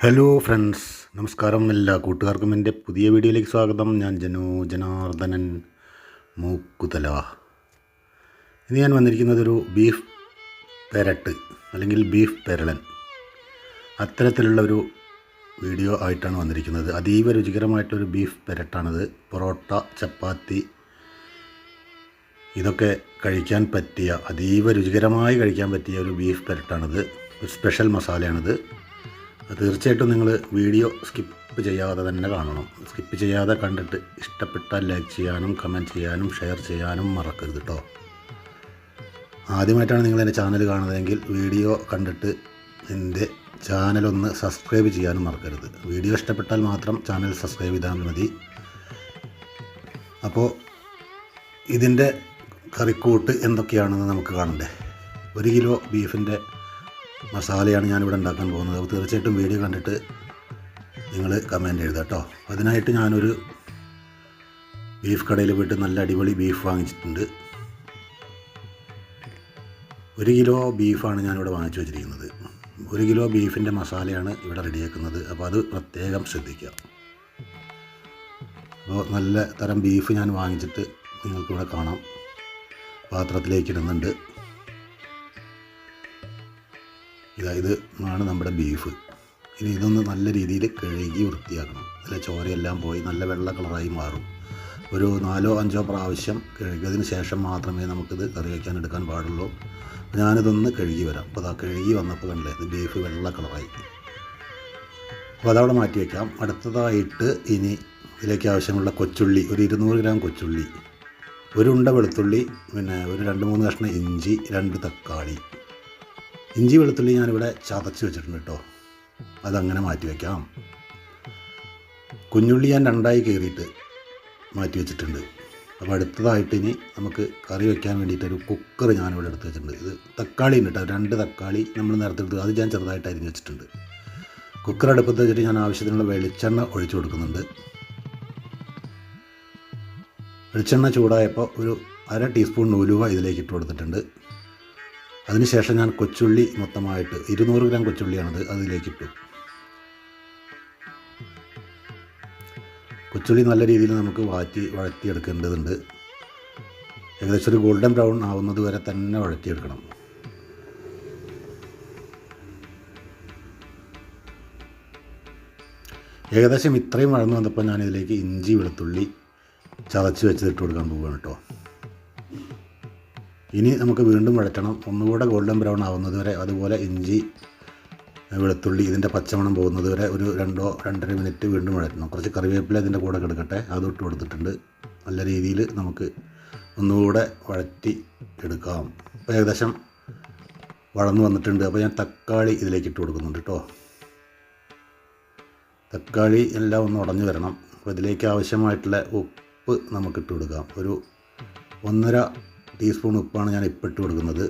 Hello friends നമസ്കാരം എല്ലാ കൂട്ടുകാർക്കും എന്റെ പുതിയ വീഡിയോയിലേക്ക് സ്വാഗതം. ഞാൻ ജനു ജനാർദ്ദനൻ മൂക്കുതല. ഇന്ന് ഞാൻ വന്നിരിക്കുന്നത് ഒരു ബീഫ് പെരട്ട് അല്ലെങ്കിൽ ബീഫ് പെരളൻ. അത്തരത്തിലുള്ള ഒരു വീഡിയോ ആയിട്ടാണ് വന്നിരിക്കുന്നത്. അതീവ രുചികരമായിട്ടൊരു ബീഫ് പെരട്ടാണിത്. പൊറോട്ട ചപ്പാത്തി ഇതൊക്കെ കഴിക്കാൻ പറ്റിയ അതീവ രുചികരമായി കഴിക്കാൻ പറ്റിയ ഒരു ബീഫ് പെരട്ടാണിത്. ഒരു സ്പെഷ്യൽ മസാലയാണിത്. തീർച്ചയായിട്ടും നിങ്ങൾ വീഡിയോ സ്കിപ്പ് ചെയ്യാതെ തന്നെ കാണണം. സ്കിപ്പ് ചെയ്യാതെ കണ്ടിട്ട് ഇഷ്ടപ്പെട്ടാൽ ലൈക്ക് ചെയ്യാനും കമന്റ് ചെയ്യാനും ഷെയർ ചെയ്യാനും മറക്കരുത് കേട്ടോ ആദ്യമായിട്ടാണ് നിങ്ങൾ എന്റെ ചാനൽ കാണുന്നതെങ്കിൽ വീഡിയോ കണ്ടിട്ട് എന്റെ ചാനലൊന്ന് സബ്സ്ക്രൈബ് ചെയ്യാനും മറക്കരുത്. വീഡിയോ ഇഷ്ടപ്പെട്ടാൽ മാത്രം ചാനൽ സബ്സ്ക്രൈബ് ചെയ്താൽ മതി. അപ്പോൾ ഇതിന്റെ കറിക്കൂട്ട് എന്തൊക്കെയാണെന്ന് നമുക്ക് കാണണ്ടേ. ഒരു കിലോ ബീഫിന്റെ മസാലയാണ് ഞാനിവിടെ ഉണ്ടാക്കാൻ പോകുന്നത്. അപ്പോൾ തീർച്ചയായിട്ടും വീഡിയോ കണ്ടിട്ട് നിങ്ങൾ കമന്റ് എഴുതുക കേട്ടോ. അതിനായിട്ട് ഞാനൊരു ബീഫ് കടയിൽ പോയിട്ട് നല്ല അടിപൊളി ബീഫ് വാങ്ങിച്ചിട്ടുണ്ട്. ഒരു കിലോ ബീഫാണ് ഞാനിവിടെ വാങ്ങിച്ചു വെച്ചിരിക്കുന്നത്. ഒരു കിലോ ബീഫിന്റെ മസാലയാണ് ഇവിടെ റെഡിയാക്കുന്നത്. അപ്പോൾ അത് പ്രത്യേകം ശ്രദ്ധിക്കുക. അപ്പോൾ നല്ല തരം ബീഫ് ഞാൻ വാങ്ങിച്ചിട്ട് നിങ്ങൾക്കിവിടെ കാണാം. പാത്രത്തിലേക്ക് ഇടുന്നുണ്ട്. ഇതാ ഇത് ആണ് നമ്മുടെ ബീഫ്. ഇനി ഇതൊന്ന് നല്ല രീതിയിൽ കഴുകി വൃത്തിയാക്കണം. അതിലെ ചോരയെല്ലാം പോയി നല്ല വെള്ള കളറായി മാറും. ഒരു നാലോ അഞ്ചോ പ്രാവശ്യം കഴുകിയതിന് ശേഷം മാത്രമേ നമുക്കിത് കറി വയ്ക്കാൻ എടുക്കാൻ പാടുള്ളൂ. ഞാനിതൊന്ന് കഴുകി വരാം. അപ്പോൾ അതാ കഴുകി വന്നപ്പോൾ കണ്ടില്ലേ ഇത് ബീഫ് വെള്ള കളറായി. അപ്പോൾ അതവിടെ മാറ്റി വയ്ക്കാം അടുത്തതായിട്ട് ഇനി ഇതിലേക്ക് ആവശ്യമുള്ള കൊച്ചുള്ളി ഒരു ഇരുന്നൂറ് ഗ്രാം കൊച്ചുള്ളി ഒരു ഉണ്ട വെളുത്തുള്ളി പിന്നെ ഒരു രണ്ട് മൂന്ന് കഷ്ണം ഇഞ്ചി രണ്ട് തക്കാളി. ഇഞ്ചി വെളുത്തുള്ളി ഞാനിവിടെ ചതച്ച് വെച്ചിട്ടുണ്ട് കേട്ടോ. അതങ്ങനെ മാറ്റി വയ്ക്കാം കുഞ്ഞുള്ളി ഞാൻ രണ്ടായി കയറിയിട്ട് മാറ്റി വെച്ചിട്ടുണ്ട്. അപ്പോൾ അടുത്തതായിട്ട് ഇനി നമുക്ക് കറി വെക്കാൻ വേണ്ടിയിട്ടൊരു കുക്കർ ഞാനിവിടെ എടുത്ത് വെച്ചിട്ടുണ്ട്. ഇത് തക്കാളി ഉണ്ട് കേട്ടോ. രണ്ട് തക്കാളി നമ്മൾ നേരത്തെ എടുത്ത് അത് ഞാൻ ചെറുതായിട്ട് അരിഞ്ഞ് വെച്ചിട്ടുണ്ട്. കുക്കർ അടുപ്പത്ത് വെച്ചിട്ട് ഞാൻ ആവശ്യത്തിനുള്ള വെളിച്ചെണ്ണ ഒഴിച്ചു കൊടുക്കുന്നുണ്ട്. വെളിച്ചെണ്ണ ചൂടായപ്പോൾ ഒരു അര ടീസ്പൂൺ ഉലുവ ഇതിലേക്ക് ഇട്ട് കൊടുത്തിട്ടുണ്ട്. അതിനുശേഷം ഞാൻ കൊച്ചുള്ളി മൊത്തമായിട്ട് ഇരുന്നൂറ് ഗ്രാം കൊച്ചുള്ളിയാണത് അതിലേക്ക് ഇട്ടു കൊച്ചുള്ളി നല്ല രീതിയിൽ നമുക്ക് വാറ്റി വഴറ്റിയെടുക്കേണ്ടതുണ്ട്. ഏകദേശം ഒരു ഗോൾഡൻ ബ്രൗൺ ആവുന്നത് വരെ തന്നെ വഴറ്റിയെടുക്കണം. ഏകദേശം ഇത്രയും വഴന്നു വന്നപ്പോൾ ഞാനിതിലേക്ക് ഇഞ്ചി വെളുത്തുള്ളി ചതച്ച് വെച്ചിട്ട് കൊടുക്കാൻ പോവുകയാണ് കേട്ടോ. ഇനി നമുക്ക് വീണ്ടും വഴറ്റണം ഒന്നുകൂടെ ഗോൾഡൻ ബ്രൗൺ ആവുന്നത് വരെ അതുപോലെ ഇഞ്ചി വെളുത്തുള്ളി ഇതിന്റെ പച്ചമണം പോകുന്നത് വരെ ഒരു രണ്ടോ രണ്ടര മിനിറ്റ് വീണ്ടും വഴറ്റണം കുറച്ച് കറിവേപ്പില ഇതിന്റെ കൂടെ കിടക്കട്ടെ. അത് ഇട്ട് കൊടുത്തിട്ടുണ്ട്. നല്ല രീതിയിൽ നമുക്ക് ഒന്നുകൂടെ വഴറ്റി എടുക്കാം. അപ്പോൾ ഏകദേശം വളർന്നു വന്നിട്ടുണ്ട്. അപ്പോൾ ഞാൻ തക്കാളി ഇതിലേക്ക് ഇട്ട് കൊടുക്കുന്നുണ്ട് കേട്ടോ. തക്കാളി എല്ലാം ഒന്ന് ഉടഞ്ഞു വരണം. അപ്പോൾ ഇതിലേക്ക് ആവശ്യമായിട്ടുള്ള ഉപ്പ് നമുക്ക് ഇട്ട് കൊടുക്കാം. ഒരു ഒന്നര ടീസ്പൂൺ ഉപ്പാണ് ഞാൻ ഇപ്പം ഇട്ട് കൊടുക്കുന്നത്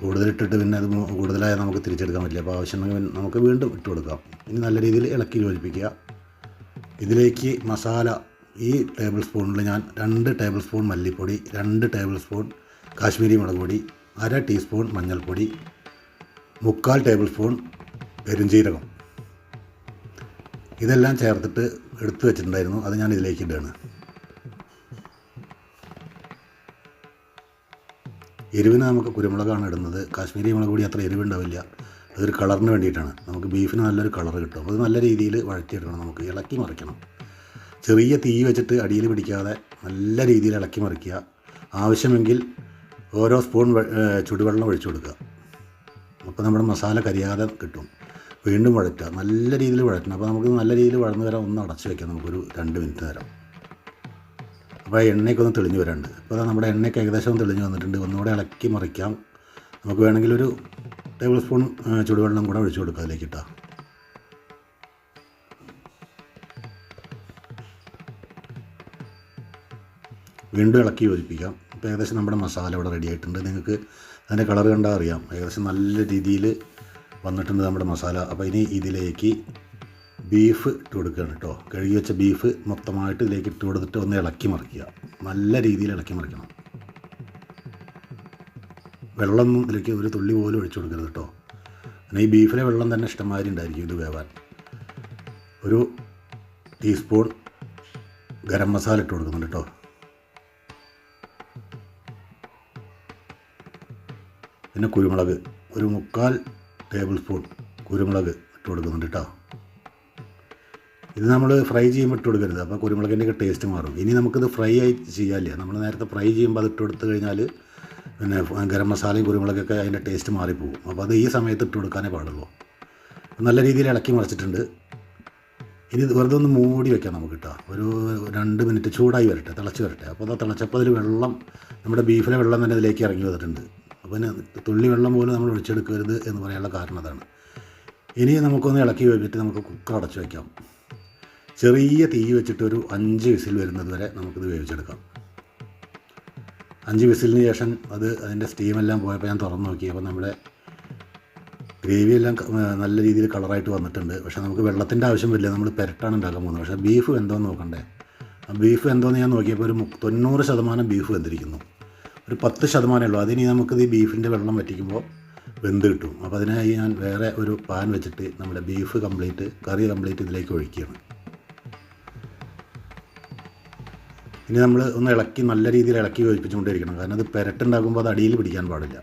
കൂടുതലിട്ടിട്ട് പിന്നെ അത് കൂടുതലായാൽ നമുക്ക് തിരിച്ചെടുക്കാൻ പറ്റില്ല. അപ്പോൾ ആവശ്യമുണ്ടെങ്കിൽ നമുക്ക് വീണ്ടും ഇട്ട് കൊടുക്കാം. ഇനി നല്ല രീതിയിൽ ഇളക്കി യോജിപ്പിക്കുക. ഇതിലേക്ക് മസാല ഈ ടേബിൾ സ്പൂണിൽ ഞാൻ രണ്ട് ടേബിൾ സ്പൂൺ മല്ലിപ്പൊടി രണ്ട് ടേബിൾ സ്പൂൺ കാശ്മീരി മുളക് പൊടി അര ടീസ്പൂൺ മഞ്ഞൾപ്പൊടി മുക്കാൽ ടേബിൾ സ്പൂൺ പെരുംജീരകം. ഇതെല്ലാം ചേർത്തിട്ട് എടുത്തു വെച്ചിട്ടുണ്ടായിരുന്നു. അത് ഞാൻ ഇതിലേക്ക് ഇടുകയാണ്. എരിവിന് നമുക്ക് കുരുമുളകാണ് ഇടുന്നത്. കാശ്മീരി മുളക് പൊടി അത്ര എരിവുണ്ടാവില്ല. അതൊരു കളറിന് വേണ്ടിയിട്ടാണ്. നമുക്ക് ബീഫിന് നല്ലൊരു കളർ കിട്ടും. അത് നല്ല രീതിയിൽ വഴറ്റിയെടുക്കണം നമുക്ക്. ഇളക്കി മറിക്കണം. ചെറിയ തീ വെച്ചിട്ട് അടിയിൽ പിടിക്കാതെ നല്ല രീതിയിൽ ഇളക്കി മറിക്കുക. ആവശ്യമെങ്കിൽ ഓരോ സ്പൂൺ ചുടുവെള്ളം ഒഴിച്ചു കൊടുക്കുക. അപ്പോൾ നമ്മുടെ മസാല കരിയാതെ കിട്ടും. വീണ്ടും വഴറ്റുക. നല്ല രീതിയിൽ വഴറ്റണം. അപ്പോൾ നമുക്ക് നല്ല രീതിയിൽ വഴന്നു വരാം ഒന്ന് അടച്ചു വയ്ക്കാം നമുക്കൊരു രണ്ട് മിനിറ്റ് നേരം. അപ്പോൾ ആ എണ്ണയൊക്കെ ഒന്ന് തെളിഞ്ഞ് വരാനുണ്ട് അപ്പോൾ അതാ നമ്മുടെ എണ്ണയൊക്കെ ഏകദേശം തെളിഞ്ഞ് വന്നിട്ടുണ്ട്. ഒന്നുകൂടെ ഇളക്കി മറിക്കാം. നമുക്ക് വേണമെങ്കിൽ ഒരു ടേബിൾ സ്പൂൺ ചൂടുവെള്ളം കൂടെ ഒഴിച്ചു കൊടുക്കാം അതിലേക്ക് ഇട്ടാൽ വീണ്ടും ഇളക്കി യോജിപ്പിക്കാം. ഇപ്പോൾ ഏകദേശം നമ്മുടെ മസാല ഇവിടെ റെഡി ആയിട്ടുണ്ട്. നിങ്ങൾക്ക് അതിന്റെ കളർ കണ്ടാൽ അറിയാം. ഏകദേശം നല്ല രീതിയിൽ വന്നിട്ടുണ്ട് നമ്മുടെ മസാല. അപ്പോൾ ഇനി ഇതിലേക്ക് ബീഫ് ഇട്ട് കൊടുക്കുകയാണ് കേട്ടോ. കഴുകി വെച്ച ബീഫ് മൊത്തമായിട്ട് ഇതിലേക്ക് ഇട്ട് കൊടുത്തിട്ട് ഒന്ന് ഇളക്കി മറിക്കുക. നല്ല രീതിയിൽ ഇളക്കി മറിക്കണം. വെള്ളമൊന്നും ഇതിലേക്ക് ഒരു തുള്ളി പോലും ഒഴിച്ചു കൊടുക്കരുത് കേട്ടോ. ഈ ബീഫിലെ വെള്ളം തന്നെ ഇഷ്ടംമാതിരി ഉണ്ടായിരിക്കും ഇത് വേവാൻ. ഒരു ടീസ്പൂൺ ഗരം മസാല ഇട്ട് കൊടുക്കുന്നുണ്ട് കേട്ടോ. പിന്നെ കുരുമുളക്. ഒരു മുക്കാൽ ടേബിൾ സ്പൂൺ കുരുമുളക് ഇട്ട് കൊടുക്കുന്നുണ്ട് കേട്ടോ. ഇത് നമ്മൾ ഫ്രൈ ചെയ്യുമ്പോൾ ഇട്ട് കൊടുക്കരുത്. അപ്പോൾ കുരുമുളകിന്റെ ഒക്കെ ടേസ്റ്റ് മാറും. ഇനി നമുക്കിത് ഫ്രൈ ആയി ചെയ്യാനില്ല. നമ്മൾ നേരത്തെ ഫ്രൈ ചെയ്യുമ്പോൾ അത് ഇട്ട് കൊടുത്തു കഴിഞ്ഞാൽ പിന്നെ ഗരം മസാലയും കുരുമുളകൊക്കെ അതിന്റെ ടേസ്റ്റ് മാറിപ്പോകും അപ്പോൾ അത് ഈ സമയത്ത് ഇട്ട് കൊടുക്കാനേ പാടുള്ളൂ. നല്ല രീതിയിൽ ഇളക്കി മറിച്ചിട്ടുണ്ട് ഇനി വെറുതെ ഒന്ന് മൂടി വെക്കാം നമുക്ക് കേട്ടോ ഒരു രണ്ട് മിനിറ്റ് ചൂടായി വരട്ടെ തിളച്ച് വരട്ടെ. അപ്പോൾ അത് തിളച്ചപ്പോൾ അതിൽ വെള്ളം നമ്മുടെ ബീഫിലെ വെള്ളം തന്നെ അതിലേക്ക് ഇറങ്ങി വന്നിട്ടുണ്ട്. പിന്നെ തുള്ളി വെള്ളം പോലും നമ്മൾ ഒഴിച്ചെടുക്കരുത് എന്ന് പറയാനുള്ള കാരണം അതാണ്. ഇനി നമുക്കൊന്ന് ഇളക്കി വെച്ചിട്ട് നമുക്ക് കുക്കർ അടച്ച് വയ്ക്കാം ചെറിയ തീ വെച്ചിട്ട് ഒരു അഞ്ച് വിസിൽ വരുന്നത് വരെ നമുക്കിത് വേവിച്ചെടുക്കാം. അഞ്ച് വിസിലിന് ശേഷം അത് അതിന്റെ സ്റ്റീമെല്ലാം പോയപ്പോൾ ഞാൻ തുറന്ന് നോക്കി. അപ്പോൾ നമ്മുടെ ഗ്രേവി എല്ലാം നല്ല രീതിയിൽ കളറായിട്ട് വന്നിട്ടുണ്ട്. പക്ഷേ നമുക്ക് വെള്ളത്തിന്റെ ആവശ്യം വരില്ല. നമ്മൾ പെരട്ടാണ് ഉണ്ടാക്കാൻ പോകുന്നത്. പക്ഷേ ബീഫ് എന്തോന്ന് നോക്കണ്ടേ? ആ ബീഫ് എന്തോന്ന് ഞാൻ നോക്കിയപ്പോൾ ഒരു തൊണ്ണൂറ് ശതമാനം ബീഫ് വെന്തിരിക്കുന്നു. ഒരു പത്ത് ശതമാനമേ ഉള്ളൂ. അതിനി നമുക്കിത് ഈ ബീഫിന്റെ വെള്ളം വറ്റിക്കുമ്പോൾ വെന്ത് കിട്ടും. അപ്പോൾ അതിനായി ഞാൻ വേറെ ഒരു പാൻ വെച്ചിട്ട് നമ്മുടെ ബീഫ് കംപ്ലീറ്റ് കറി കംപ്ലീറ്റ് ഇതിലേക്ക് ഒഴിക്കുകയാണ്. ഇനി നമ്മൾ ഒന്ന് ഇളക്കി നല്ല രീതിയിൽ ഇളക്കി യോജിപ്പിച്ചുകൊണ്ടിരിക്കണം കാരണം അത് പെരട്ടുണ്ടാകുമ്പോൾ അത് അടിയിൽ പിടിക്കാൻ പാടില്ല.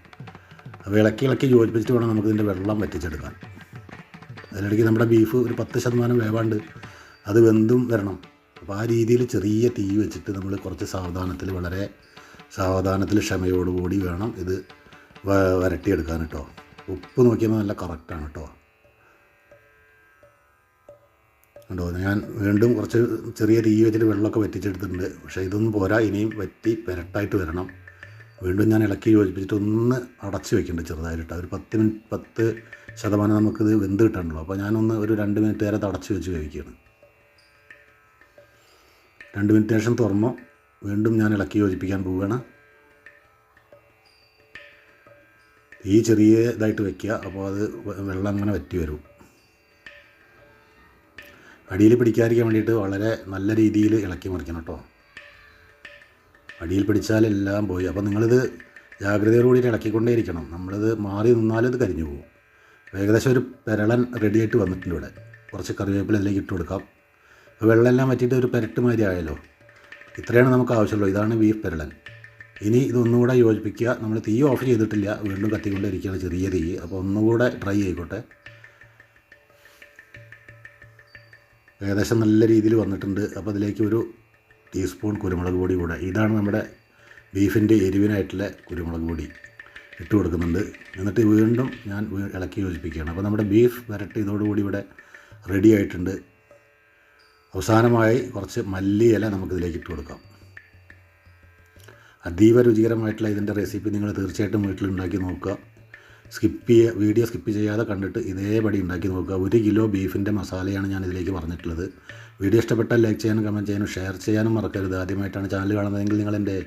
അപ്പോൾ ഇളക്കി ഇളക്കി യോജിപ്പിച്ചിട്ട് വേണം നമുക്ക് ഇതിന്റെ വെള്ളം വറ്റിച്ചെടുക്കാൻ. അതിലിടയ്ക്ക് നമ്മുടെ ബീഫ് ഒരു പത്ത് ശതമാനം വേവാണ്ട് അത് വെന്തും വരണം. അപ്പോൾ ആ രീതിയിൽ ചെറിയ തീ വെച്ചിട്ട് നമ്മൾ കുറച്ച് സാവധാനത്തിൽ വളരെ സാവധാനത്തിൽ ക്ഷമയോടുകൂടി വേണം ഇത് വരട്ടിയെടുക്കാൻ കേട്ടോ. ഉപ്പ് നോക്കിയാൽ നല്ല കറക്റ്റാണ് കേട്ടോ. ഉണ്ടോ? ഞാൻ വീണ്ടും കുറച്ച് ചെറിയ തീ വെച്ചിട്ട് വെള്ളമൊക്കെ വറ്റിച്ചെടുത്തിട്ടുണ്ട്. പക്ഷേ ഇതൊന്നും പോരാ. ഇനിയും വറ്റി പെരട്ടായിട്ട് വരണം. വീണ്ടും ഞാൻ ഇളക്കി യോജിപ്പിച്ചിട്ട് ഒന്ന് അടച്ച് വെക്കുന്നുണ്ട് ചെറുതായിട്ട്. ഒരു പത്ത് മിനിറ്റ് പത്ത് ശതമാനം നമുക്കിത് വെന്ത് കിട്ടണല്ലോ അപ്പോൾ ഞാനൊന്ന് ഒരു രണ്ട് മിനിറ്റ് നേരത്തെ അടച്ച് വെച്ച് വേവിക്കുകയാണ് രണ്ട് മിനിറ്റ് ശേഷം തുറന്നോ. വീണ്ടും ഞാൻ ഇളക്കി യോജിപ്പിക്കാൻ പോവുകയാണ്. ഈ ചെറിയ ഇതായിട്ട് വെക്കുക. അപ്പോൾ അത് വെള്ളം അങ്ങനെ വറ്റി വരും. അടിയിൽ പിടിക്കാതിരിക്കാൻ വേണ്ടിയിട്ട് വളരെ നല്ല രീതിയിൽ ഇളക്കി മറിക്കണം കേട്ടോ അടിയിൽ പിടിച്ചാലെല്ലാം പോയി. അപ്പോൾ നിങ്ങളിത് ജാഗ്രതയോടുകൂടി ഇളക്കിക്കൊണ്ടേ ഇരിക്കണം. നമ്മളിത് മാറി നിന്നാലും ഇത് കരിഞ്ഞു പോകും. ഏകദേശം ഒരു പെരളൻ റെഡിയായിട്ട് വന്നിട്ടുണ്ട് ഇവിടെ. കുറച്ച് കറിവേപ്പില അതിലേക്ക് ഇട്ട് കൊടുക്കാം. വെള്ളമെല്ലാം പറ്റിയിട്ട് ഒരു പെരട്ട് മാതിരി ആയല്ലോ. ഇത്രയാണ് നമുക്ക് ആവശ്യമുള്ളൂ. ഇതാണ് ബീഫ് പെരളൻ. ഇനി ഇതൊന്നുകൂടെ യോജിപ്പിക്കുക. നമ്മൾ തീ ഓഫ് ചെയ്തിട്ടില്ല. വീണ്ടും കത്തിക്കൊണ്ടിരിക്കുകയാണ് ചെറിയ തീ. അപ്പോൾ ഒന്നുകൂടെ ട്രൈ ആയിക്കോട്ടെ. ഏകദേശം നല്ല രീതിയിൽ വന്നിട്ടുണ്ട്. അപ്പോൾ അതിലേക്ക് ഒരു ടീസ്പൂൺ കുരുമുളക് പൊടി കൂടെ. ഇതാണ് നമ്മുടെ ബീഫിന്റെ എരിവിനായിട്ടുള്ള കുരുമുളക് പൊടി ഇട്ട് കൊടുക്കുന്നുണ്ട്. എന്നിട്ട് വീണ്ടും ഞാൻ ഇളക്കി യോജിപ്പിക്കുകയാണ്. അപ്പോൾ നമ്മുടെ ബീഫ് വരട്ട് ഇതോടുകൂടി ഇവിടെ റെഡി ആയിട്ടുണ്ട്. അവസാനമായി കുറച്ച് മല്ലി ഇല നമുക്കിതിലേക്ക് ഇട്ട് കൊടുക്കാം. അതീവ രുചികരമായിട്ടുള്ള ഇതിന്റെ റെസിപ്പി നിങ്ങൾ തീർച്ചയായിട്ടും വീട്ടിലുണ്ടാക്കി നോക്കുക. സ്കിപ്പ് ചെയ്യുക വീഡിയോ സ്കിപ്പ് ചെയ്യാതെ കണ്ടിട്ട് ഇതേപടി ഉണ്ടാക്കി നോക്കുക. ഒരു കിലോ ബീഫിന്റെ മസാലയാണ് ഞാൻ ഇതിലേക്ക് പറഞ്ഞിട്ടുള്ളത്. വീഡിയോ ഇഷ്ടപ്പെട്ടാൽ ലൈക്ക് ചെയ്യാനും കമന്റ് ചെയ്യാനും ഷെയർ ചെയ്യാനും മറക്കരുത്. ആദ്യമായിട്ടാണ് ചാനൽ കാണുന്നതെങ്കിൽ നിങ്ങൾ എന്റെ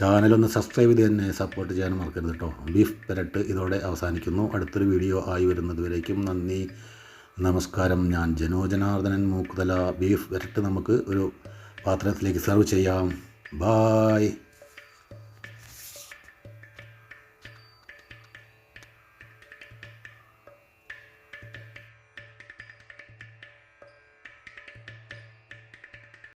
ചാനലൊന്ന് സബ്സ്ക്രൈബ് ചെയ്ത് തന്നെ സപ്പോർട്ട് ചെയ്യാനും മറക്കരുത് കേട്ടോ ബീഫ് പെരട്ട് ഇതോടെ അവസാനിക്കുന്നു. അടുത്തൊരു വീഡിയോ ആയി വരുന്നതുവരേക്കും നന്ദി. നമസ്കാരം. ഞാൻ ജനോ ജനാർദ്ദനൻ മൂക്കുതല. ബീഫ് പെരട്ട് നമുക്ക് ഒരു പാത്രത്തിലേക്ക് സെർവ് ചെയ്യാം. ബായ്